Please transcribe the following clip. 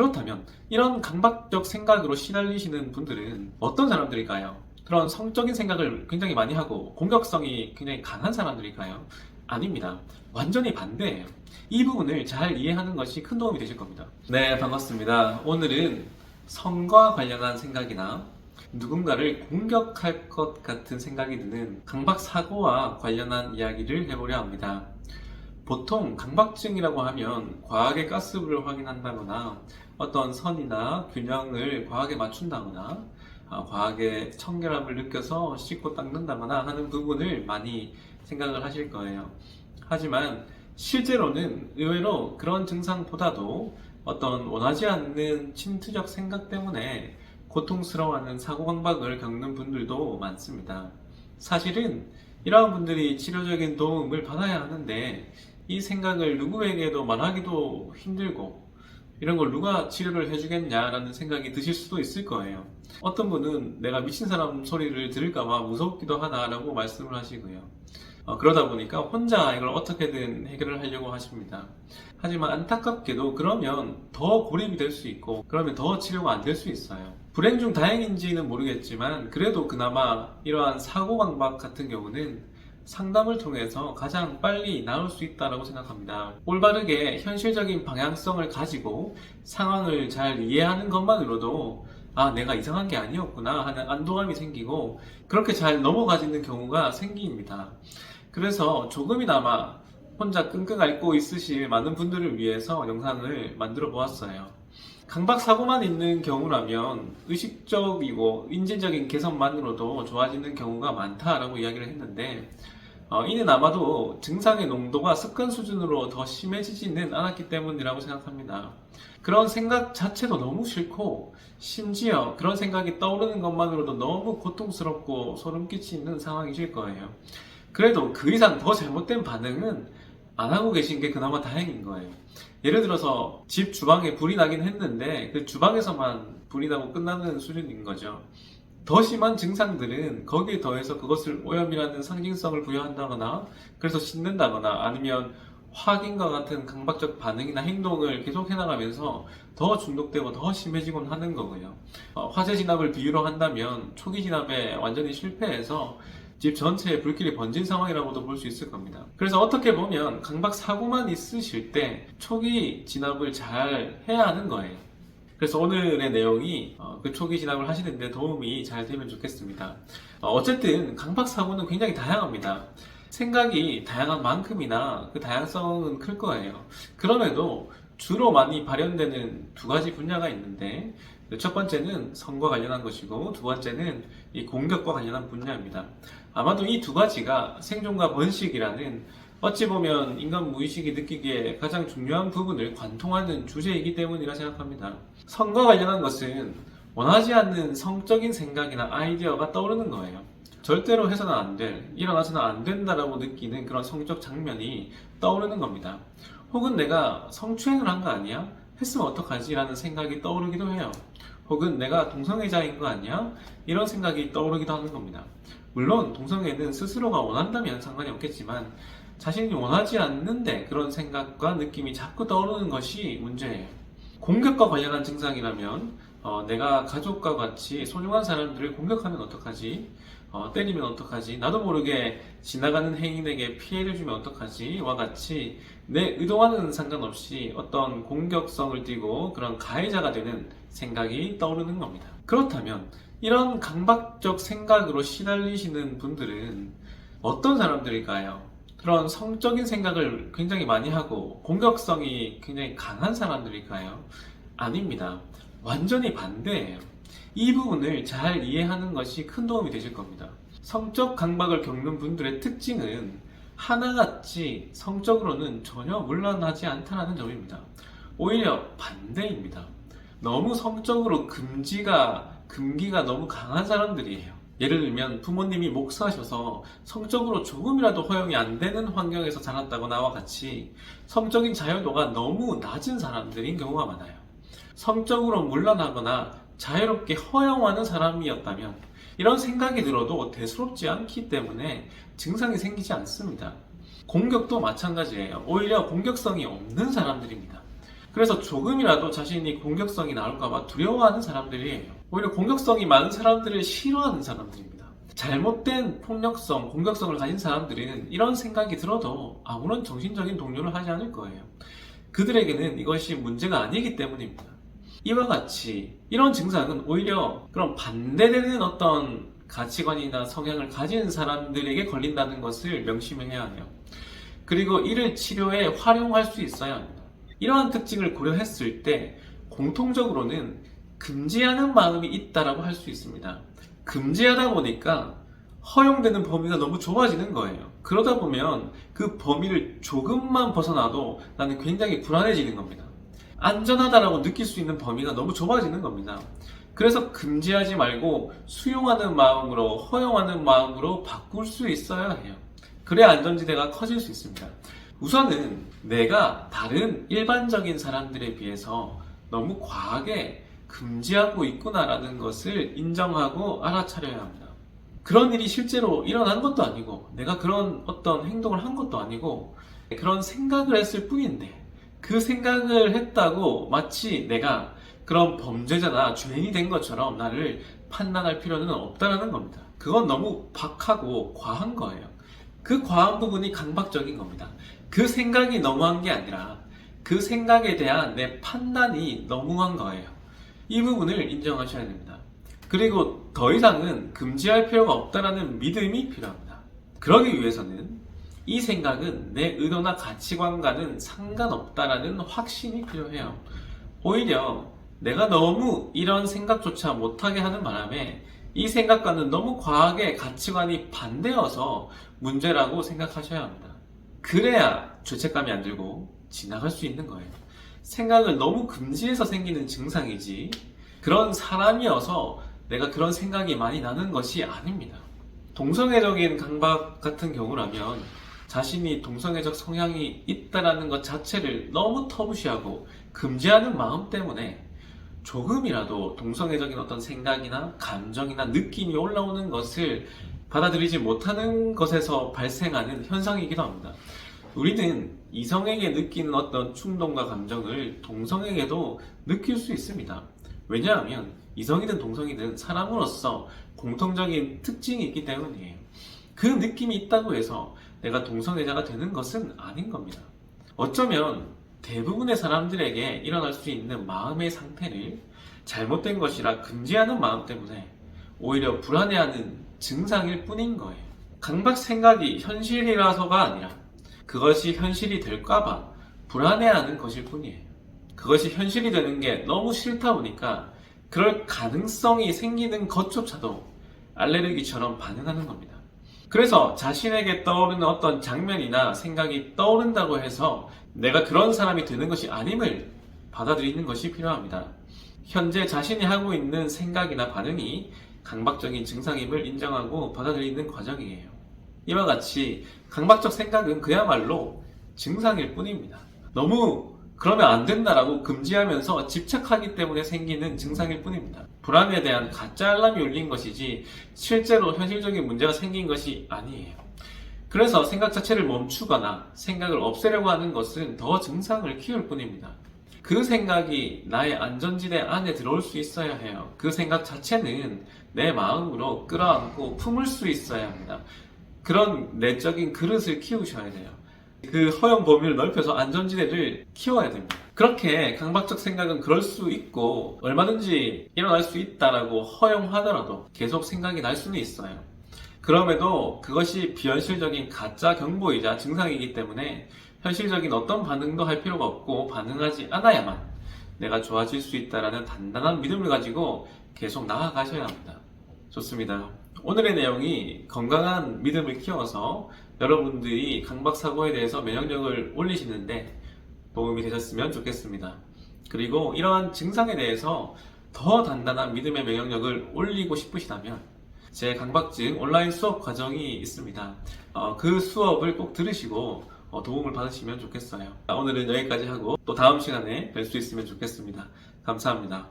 그렇다면 이런 강박적 생각으로 시달리시는 분들은 어떤 사람들일까요? 그런 성적인 생각을 굉장히 많이 하고 공격성이 굉장히 강한 사람들일까요? 아닙니다. 완전히 반대예요. 이 부분을 잘 이해하는 것이 큰 도움이 되실 겁니다. 네, 반갑습니다. 오늘은 성과 관련한 생각이나 누군가를 공격할 것 같은 생각이 드는 강박 사고와 관련한 이야기를 해보려 합니다. 보통 강박증이라고 하면 과학의 가스불을 확인한다거나 어떤 선이나 균형을 과하게 맞춘다거나 아, 과하게 청결함을 느껴서 씻고 닦는다거나 하는 부분을 많이 생각을 하실 거예요. 하지만 실제로는 의외로 그런 증상보다도 어떤 원하지 않는 침투적 생각 때문에 고통스러워하는 사고강박을 겪는 분들도 많습니다. 사실은 이러한 분들이 치료적인 도움을 받아야 하는데 이 생각을 누구에게도 말하기도 힘들고 이런 걸 누가 치료를 해주겠냐라는 생각이 드실 수도 있을 거예요. 어떤 분은 내가 미친 사람 소리를 들을까봐 무섭기도 하다라고 말씀을 하시고요. 어, 그러다 보니까 혼자 이걸 어떻게든 해결을 하려고 하십니다. 하지만 안타깝게도 그러면 더 고립이 될 수 있고 그러면 더 치료가 안 될 수 있어요. 불행 중 다행인지는 모르겠지만 그래도 그나마 이러한 사고강박 같은 경우는 상담을 통해서 가장 빨리 나을 수 있다고 생각합니다. 올바르게 현실적인 방향성을 가지고 상황을 잘 이해하는 것만으로도 아, 내가 이상한 게 아니었구나 하는 안도감이 생기고 그렇게 잘 넘어가지는 경우가 생깁니다. 그래서 조금이나마 혼자 끙끙 앓고 있으실 많은 분들을 위해서 영상을 만들어 보았어요. 강박 사고만 있는 경우라면 의식적이고 인지적인 개선만으로도 좋아지는 경우가 많다라고 이야기를 했는데 어, 이는 아마도 증상의 농도가 습관 수준으로 더 심해지지는 않았기 때문이라고 생각합니다. 그런 생각 자체도 너무 싫고 심지어 그런 생각이 떠오르는 것만으로도 너무 고통스럽고 소름 끼치는 상황이실 거예요. 그래도 그 이상 더 잘못된 반응은 안 하고 계신 게 그나마 다행인 거예요. 예를 들어서 집 주방에 불이 나긴 했는데 그 주방에서만 불이 나고 끝나는 수준인 거죠. 더 심한 증상들은 거기에 더해서 그것을 오염이라는 상징성을 부여한다거나 그래서 씻는다거나 아니면 확인과 같은 강박적 반응이나 행동을 계속 해나가면서 더 중독되고 더 심해지곤 하는 거고요. 어, 화재 진압을 비유로 한다면 초기 진압에 완전히 실패해서 집 전체에 불길이 번진 상황이라고도 볼 수 있을 겁니다. 그래서 어떻게 보면 강박 사고만 있으실 때 초기 진압을 잘 해야 하는 거예요. 그래서 오늘의 내용이 어, 그 초기 진압을 하시는데 도움이 잘 되면 좋겠습니다. 어, 쨌든 강박 사고는 굉장히 다양합니다. 생각이 다양한 만큼이나 그 다양성은 클 거예요. 그럼에도 주로 많이 발현되는 두 가지 분야가 있는데 첫 번째는 성과 관련한 것이고 두 번째는 이 공격과 관련한 분야입니다. 아마도 이 두 가지가 생존과 번식이라는 어찌 보면 인간 무의식이 느끼기에 가장 중요한 부분을 관통하는 주제이기 때문이라 생각합니다. 성과 관련한 것은 원하지 않는 성적인 생각이나 아이디어가 떠오르는 거예요. 절대로 해서는 안 될, 일어나서는 안 된다라고 느끼는 그런 성적 장면이 떠오르는 겁니다. 혹은 내가 성추행을 한 거 아니야? 했으면 어떡하지? 라는 생각이 떠오르기도 해요. 혹은 내가 동성애자인 거 아니야? 이런 생각이 떠오르기도 하는 겁니다. 물론 동성애는 스스로가 원한다면 상관이 없겠지만 자신이 원하지 않는데 그런 생각과 느낌이 자꾸 떠오르는 것이 문제예요. 공격과 관련한 증상이라면 어, 내가 가족과 같이 소중한 사람들을 공격하면 어떡하지? 어, 때리면 어떡하지? 나도 모르게 지나가는 행인에게 피해를 주면 어떡하지? 와 같이 내 의도와는 상관없이 어떤 공격성을 띠고 그런 가해자가 되는 생각이 떠오르는 겁니다. 그렇다면 이런 강박적 생각으로 시달리시는 분들은 어떤 사람들일까요? 그런 성적인 생각을 굉장히 많이 하고 공격성이 굉장히 강한 사람들일까요? 아닙니다. 완전히 반대예요. 이 부분을 잘 이해하는 것이 큰 도움이 되실 겁니다. 성적 강박을 겪는 분들의 특징은 하나같이 성적으로는 전혀 물러나지 않다는 점입니다. 오히려 반대입니다. 너무 성적으로 금지가, 금기가 너무 강한 사람들이에요. 예를 들면 부모님이 목사셔서 성적으로 조금이라도 허용이 안 되는 환경에서 자랐다거나와 같이 성적인 자유도가 너무 낮은 사람들인 경우가 많아요. 성적으로 물러나거나 자유롭게 허용하는 사람이었다면 이런 생각이 들어도 대수롭지 않기 때문에 증상이 생기지 않습니다. 공격도 마찬가지예요. 오히려 공격성이 없는 사람들입니다. 그래서 조금이라도 자신이 공격성이 나올까봐 두려워하는 사람들이에요. 오히려 공격성이 많은 사람들을 싫어하는 사람들입니다. 잘못된 폭력성, 공격성을 가진 사람들은 이런 생각이 들어도 아무런 정신적인 동요를 하지 않을 거예요. 그들에게는 이것이 문제가 아니기 때문입니다. 이와 같이 이런 증상은 오히려 그런 반대되는 어떤 가치관이나 성향을 가진 사람들에게 걸린다는 것을 명심해야 해요. 그리고 이를 치료에 활용할 수 있어야 합니다. 이러한 특징을 고려했을 때 공통적으로는 금지하는 마음이 있다라고 할 수 있습니다. 금지하다 보니까 허용되는 범위가 너무 좁아지는 거예요. 그러다 보면 그 범위를 조금만 벗어나도 나는 굉장히 불안해지는 겁니다. 안전하다라고 느낄 수 있는 범위가 너무 좁아지는 겁니다. 그래서 금지하지 말고 수용하는 마음으로 허용하는 마음으로 바꿀 수 있어야 해요. 그래야 안전지대가 커질 수 있습니다. 우선은 내가 다른 일반적인 사람들에 비해서 너무 과하게 금지하고 있구나라는 것을 인정하고 알아차려야 합니다. 그런 일이 실제로 일어난 것도 아니고 내가 그런 어떤 행동을 한 것도 아니고 그런 생각을 했을 뿐인데 그 생각을 했다고 마치 내가 그런 범죄자나 죄인이 된 것처럼 나를 판단할 필요는 없다라는 겁니다. 그건 너무 박하고 과한 거예요. 그 과한 부분이 강박적인 겁니다. 그 생각이 너무한 게 아니라 그 생각에 대한 내 판단이 너무한 거예요. 이 부분을 인정하셔야 됩니다. 그리고 더 이상은 금지할 필요가 없다라는 믿음이 필요합니다. 그러기 위해서는 이 생각은 내 의도나 가치관과는 상관없다라는 확신이 필요해요. 오히려 내가 너무 이런 생각조차 못하게 하는 바람에 이 생각과는 너무 과하게 가치관이 반대여서 문제라고 생각하셔야 합니다. 그래야 죄책감이 안 들고 지나갈 수 있는 거예요. 생각을 너무 금지해서 생기는 증상이지 그런 사람이어서 내가 그런 생각이 많이 나는 것이 아닙니다. 동성애적인 강박 같은 경우라면 자신이 동성애적 성향이 있다라는 것 자체를 너무 터부시하고 금지하는 마음 때문에 조금이라도 동성애적인 어떤 생각이나 감정이나 느낌이 올라오는 것을 받아들이지 못하는 것에서 발생하는 현상이기도 합니다. 우리는 이성에게 느끼는 어떤 충동과 감정을 동성에게도 느낄 수 있습니다. 왜냐하면 이성이든 동성이든 사람으로서 공통적인 특징이 있기 때문이에요. 그 느낌이 있다고 해서 내가 동성애자가 되는 것은 아닌 겁니다. 어쩌면 대부분의 사람들에게 일어날 수 있는 마음의 상태를 잘못된 것이라 금지하는 마음 때문에 오히려 불안해하는 증상일 뿐인 거예요. 강박 생각이 현실이라서가 아니라 그것이 현실이 될까봐 불안해하는 것일 뿐이에요. 그것이 현실이 되는 게 너무 싫다 보니까 그럴 가능성이 생기는 것조차도 알레르기처럼 반응하는 겁니다. 그래서 자신에게 떠오르는 어떤 장면이나 생각이 떠오른다고 해서 내가 그런 사람이 되는 것이 아님을 받아들이는 것이 필요합니다. 현재 자신이 하고 있는 생각이나 반응이 강박적인 증상임을 인정하고 받아들이는 과정이에요. 이와 같이 강박적 생각은 그야말로 증상일 뿐입니다. 너무 그러면 안 된다라고 금지하면서 집착하기 때문에 생기는 증상일 뿐입니다. 불안에 대한 가짜 알람이 울린 것이지 실제로 현실적인 문제가 생긴 것이 아니에요. 그래서 생각 자체를 멈추거나 생각을 없애려고 하는 것은 더 증상을 키울 뿐입니다. 그 생각이 나의 안전지대 안에 들어올 수 있어야 해요. 그 생각 자체는 내 마음으로 끌어안고 품을 수 있어야 합니다. 그런 내적인 그릇을 키우셔야 돼요. 그 허용 범위를 넓혀서 안전지대를 키워야 됩니다. 그렇게 강박적 생각은 그럴 수 있고 얼마든지 일어날 수 있다라고 허용하더라도 계속 생각이 날 수는 있어요. 그럼에도 그것이 비현실적인 가짜 경보이자 증상이기 때문에 현실적인 어떤 반응도 할 필요가 없고 반응하지 않아야만 내가 좋아질 수 있다라는 단단한 믿음을 가지고 계속 나아가셔야 합니다. 좋습니다. 오늘의 내용이 건강한 믿음을 키워서 여러분들이 강박사고에 대해서 면역력을 올리시는데 도움이 되셨으면 좋겠습니다. 그리고 이러한 증상에 대해서 더 단단한 믿음의 면역력을 올리고 싶으시다면 제 강박증 온라인 수업 과정이 있습니다. 어, 그 수업을 꼭 들으시고 어, 도움을 받으시면 좋겠어요. 오늘은 여기까지 하고 또 다음 시간에 뵐 수 있으면 좋겠습니다. 감사합니다.